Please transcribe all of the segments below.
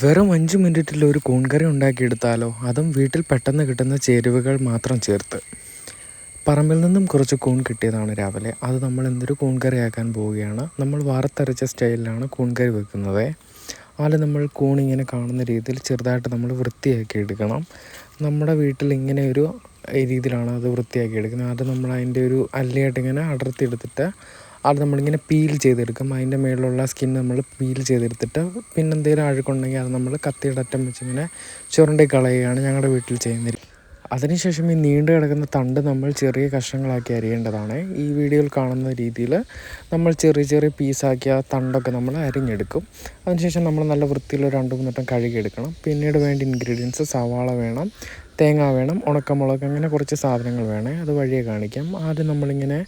വെറും അഞ്ച് മിനിറ്റിൽ ഒരു കൂൺകറി ഉണ്ടാക്കിയെടുത്താലോ? അതും വീട്ടിൽ പെട്ടെന്ന് കിട്ടുന്ന ചേരുവകൾ മാത്രം ചേർത്ത്. പറമ്പിൽ നിന്നും കുറച്ച് കൂൺ കിട്ടിയതാണ് രാവിലെ. അത് നമ്മൾ എന്തൊരു കൂൺകറി ആക്കാൻ പോവുകയാണ്? നമ്മൾ വാർത്തരച്ച സ്റ്റൈലിലാണ് കൂൺകറി വെക്കുന്നത്. അതിൽ നമ്മൾ കൂൺ ഇങ്ങനെ കാണുന്ന രീതിയിൽ ചെറുതായിട്ട് നമ്മൾ വൃത്തിയാക്കി എടുക്കണം. നമ്മുടെ വീട്ടിൽ ഇങ്ങനെ ഒരു രീതിയിലാണ് അത് വൃത്തിയാക്കി എടുക്കുന്നത്. അത് നമ്മൾ അതിന്റെ ഒരു അല്ലയായിട്ട് ഇങ്ങനെ അടർത്തി എടുത്തിട്ട് അത് നമ്മളിങ്ങനെ പീൽ ചെയ്തെടുക്കും. അതിന്റെ മേളിലുള്ള സ്കിൻ നമ്മൾ പീൽ ചെയ്തെടുത്തിട്ട് പിന്നെ എന്തെങ്കിലും അഴുക്കുണ്ടെങ്കിൽ അത് നമ്മൾ കത്തിയുടെ അറ്റം വെച്ചിങ്ങനെ ചുരണ്ടി കളയുകയാണ് ഞങ്ങളുടെ വീട്ടിൽ ചെയ്യുന്നത്. അതിനുശേഷം ഈ നീണ്ടു കിടക്കുന്ന തണ്ട് നമ്മൾ ചെറിയ കഷ്ണങ്ങളാക്കി അരിയേണ്ടതാണ്. ഈ വീഡിയോയിൽ കാണുന്ന രീതിയിൽ നമ്മൾ ചെറിയ ചെറിയ പീസാക്കി ആ തണ്ടൊക്കെ നമ്മൾ അരിഞ്ഞെടുക്കും. അതിനുശേഷം നമ്മൾ നല്ല വൃത്തിയിൽ രണ്ട് മൂന്നിട്ടം കഴുകിയെടുക്കണം. പിന്നീട് വേണ്ട ഇൻഗ്രീഡിയൻസ് സവാള വേണം തേങ്ങ വേണം ഉണക്കമുളക് അങ്ങനെ കുറച്ച് സാധനങ്ങൾ വേണേ. അത് വഴിയെ കാണിക്കാം. ആദ്യം നമ്മളിങ്ങനെ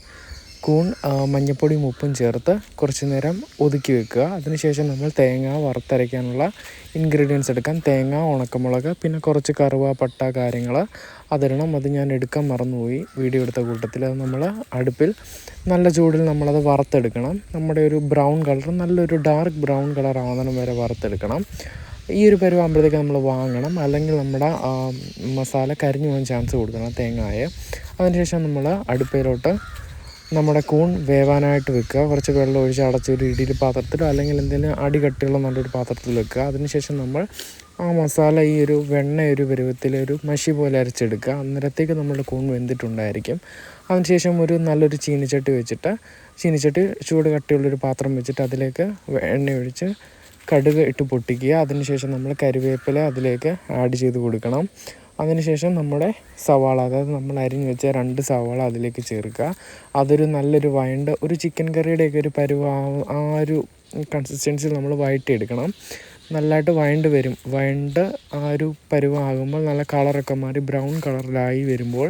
കൂൺ മഞ്ഞൾപ്പൊടിയും ഉപ്പും ചേർത്ത് കുറച്ച് നേരം ഒതുക്കി വെക്കുക. അതിനുശേഷം നമ്മൾ തേങ്ങ വറുത്തരയ്ക്കാനുള്ള ഇൻഗ്രീഡിയൻസ് എടുക്കാം. തേങ്ങ ഉണക്കമുളക് പിന്നെ കുറച്ച് കറുവ പട്ട കാര്യങ്ങൾ അതിടണം അത് ഞാൻ എടുക്കാൻ മറന്നുപോയി വീഡിയോ എടുത്ത കൂട്ടത്തിൽ. അത് നമ്മൾ അടുപ്പിൽ നല്ല ചൂടിൽ നമ്മളത് വറുത്തെടുക്കണം. നമ്മുടെ ഒരു ബ്രൗൺ കളർ നല്ലൊരു ഡാർക്ക് ബ്രൗൺ കളർ ആവുന്നതിനും വരെ വറുത്തെടുക്കണം. ഈ ഒരു പരുവാകുമ്പോഴത്തേക്ക് നമ്മൾ വാങ്ങണം. അല്ലെങ്കിൽ നമ്മുടെ മസാല കരിഞ്ഞു പോകാൻ ചാൻസ് കൊടുക്കണം തേങ്ങായ. അതിനുശേഷം നമ്മൾ അടുപ്പയിലോട്ട് നമ്മുടെ കൂൺ വേവാനായിട്ട് വെക്കുക. കുറച്ച് വെള്ളം ഒഴിച്ച് അടച്ചൊരു ഇടിയിൽ പാത്രത്തിലോ അല്ലെങ്കിൽ എന്തെങ്കിലും അടി കട്ടിയുള്ള നല്ലൊരു പാത്രത്തിൽ വെക്കുക. അതിനുശേഷം നമ്മൾ ആ മസാല ഈ ഒരു വെണ്ണ ഒരു പരുവത്തിൽ ഒരു മഷി പോലെ അരച്ചെടുക്കുക. അന്നേരത്തേക്ക് നമ്മുടെ കൂൺ വെന്തിട്ടുണ്ടായിരിക്കും. അതിനുശേഷം ഒരു നല്ലൊരു ചീനിച്ചട്ടി വെച്ചിട്ട് ചീനിച്ചട്ടി ചൂട് കട്ടിയുള്ളൊരു പാത്രം വെച്ചിട്ട് അതിലേക്ക് എണ്ണ ഒഴിച്ച് കടുക് ഇട്ട് പൊട്ടിക്കുക. അതിനുശേഷം നമ്മൾ കരിവേപ്പില അതിലേക്ക് ആഡ് ചെയ്ത് കൊടുക്കണം. അതിനുശേഷം നമ്മുടെ സവാള അതായത് നമ്മൾ അരിഞ്ഞ് വെച്ച രണ്ട് സവാള അതിലേക്ക് ചേർക്കുക. അതൊരു നല്ലൊരു വഴണ്ട് ഒരു ചിക്കൻ കറിയുടെയൊക്കെ ഒരു പരുവ ആ ഒരു കൺസിസ്റ്റൻസിയിൽ നമ്മൾ വഴറ്റിയെടുക്കണം നല്ലതായിട്ട് വഴണ്ട് വരും. വഴണ്ട് ആ ഒരു പരുവാകുമ്പോൾ നല്ല കളറൊക്കെ മാറി ബ്രൗൺ കളറിലായി വരുമ്പോൾ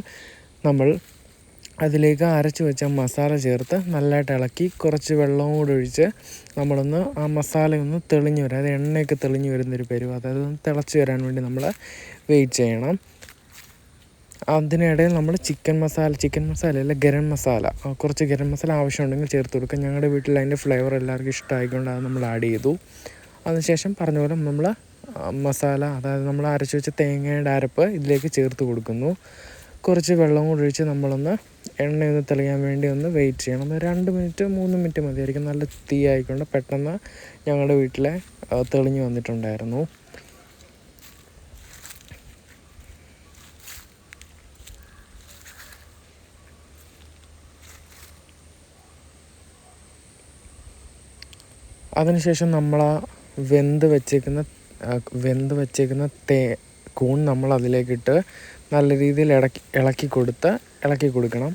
നമ്മൾ അതിലേക്ക് അരച്ച് വെച്ച മസാല ചേർത്ത് നല്ലതായിട്ട് ഇളക്കി കുറച്ച് വെള്ളവും കൂടി ഒഴിച്ച് നമ്മളൊന്ന് ആ മസാല ഒന്ന് തെളിഞ്ഞു വരാം. അതായത് എണ്ണയൊക്കെ തെളിഞ്ഞു വരുന്നൊരു പരിവ്. അതായത് ഒന്ന് തിളച്ച് വരാൻ വേണ്ടി നമ്മൾ വെയിറ്റ് ചെയ്യണം. അതിനിടയിൽ നമ്മൾ ചിക്കൻ മസാല ചിക്കൻ മസാല അല്ല ഗരം മസാല കുറച്ച് ഗരം മസാല ആവശ്യമുണ്ടെങ്കിൽ ചേർത്ത് കൊടുക്കുക ഞങ്ങളുടെ വീട്ടിൽ അതിന്റെ ഫ്ലേവർ എല്ലാവർക്കും ഇഷ്ടമായിക്കൊണ്ട് അത് നമ്മൾ ആഡ് ചെയ്തു. അതിനുശേഷം പറഞ്ഞ പോലെ നമ്മൾ മസാല അതായത് നമ്മൾ അരച്ച് വെച്ച തേങ്ങയുടെ അരപ്പ് ഇതിലേക്ക് ചേർത്ത് കൊടുക്കുന്നു. കുറച്ച് വെള്ളം കൂടി ഒഴിച്ച് നമ്മളൊന്ന് എണ്ണയൊന്ന് തെളിയാൻ വേണ്ടി ഒന്ന് വെയിറ്റ് ചെയ്യണം. രണ്ട് മിനിറ്റ് മൂന്ന് മിനിറ്റ് മതിയായിരിക്കും. നല്ല തീ ആയിക്കൊണ്ട് പെട്ടെന്ന് ഞങ്ങളുടെ വീട്ടിലെ തെളിഞ്ഞു വന്നിട്ടുണ്ടായിരുന്നു. അതിനുശേഷം നമ്മൾ ആ വെന്ത് വെച്ചേക്കുന്ന വെന്ത് വെച്ചേക്കുന്ന തേ കൂൺ നമ്മൾ അതിലേക്കിട്ട് നല്ല രീതിയിൽ ഇളക്കി ഇളക്കി കൊടുത്ത് ഇളക്കി കൊടുക്കണം.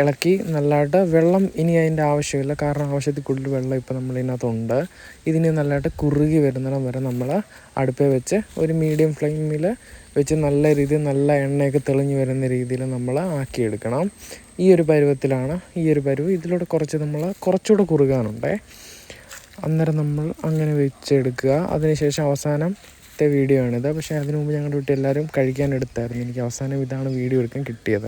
ഇളക്കി നല്ലതായിട്ട് വെള്ളം ഇനി അതിന്റെ ആവശ്യമില്ല. കാരണം ആവശ്യത്തിൽ കൂടുതൽ വെള്ളം ഇപ്പോൾ നമ്മൾ ഇതിനകത്തുണ്ട് ഇതിന് നല്ലതായിട്ട് കുറുകി വരുന്നിടം വരെ നമ്മൾ അടുപ്പിൽ വെച്ച് ഒരു മീഡിയം ഫ്ലെയിമിൽ വെച്ച് നല്ല രീതിയിൽ നല്ല എണ്ണയൊക്കെ തെളിഞ്ഞു വരുന്ന രീതിയിൽ നമ്മൾ ആക്കിയെടുക്കണം. ഈ ഒരു പരുവത്തിലാണ് ഈ ഒരു പരുവ്. ഇതിലൂടെ കുറച്ച് നമ്മൾ കുറച്ചുകൂടെ കുറുകാനുണ്ടേ. അന്നേരം നമ്മൾ അങ്ങനെ വെച്ചെടുക്കുക. അതിനുശേഷം അവസാനത്തെ വീഡിയോ ആണിത്. പക്ഷേ അതിനു മുമ്പ് ഞങ്ങളുടെ വീട്ടിൽ എല്ലാവരും കഴിക്കാൻ എടുത്തായിരുന്നു. എനിക്ക് അവസാനം ഇതാണ് വീഡിയോ എടുക്കാൻ കിട്ടിയത്.